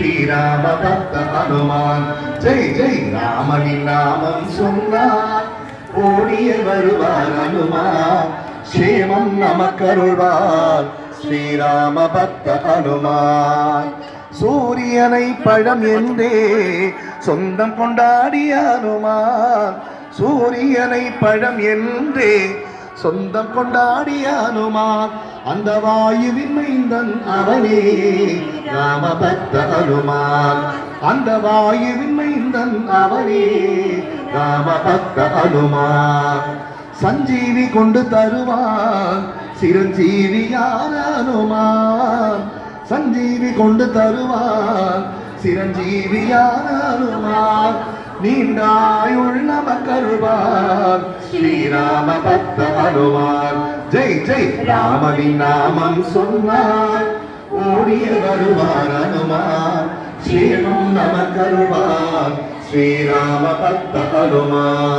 ஸ்ரீராம பக்த ஹனுமான். ஜெய் ஜெய் ராமனின் நாமம் சொன்னார் ஓடிய வருவார் ஹனுமான். சேமம் நமக்கருள்வார் ஸ்ரீராம பக்த ஹனுமான். சூரியனை பழம் என்றே சொந்தம் கொண்டாடிய அனுமான் சூரியனை பழம் என்றே சொந்தம் கொண்டாடியானுமா? அந்த வாயுவின் மைந்தன் அவனே ராமபக்த அனுமான் அந்த வாயுவின் மைந்தன் அவனே ராமபக்த அனுமான் சஞ்சீவி கொண்டு தருவான் சிரஞ்சீவியான அனுமான் சஞ்சீவி கொண்டு தருவான் சிரஞ்சீவியான அனுமான் நீண்டாயுள் நமக்கருவான் ஸ்ரீராம பக்த அனுமான் ஜெய் ஜெய் ராமனின் நாமம் சொன்னார் ஓடிய வருவார் அனுமான் ஸ்ரீரம் நமக்கருவான் ஸ்ரீராம பக்த அனுமான்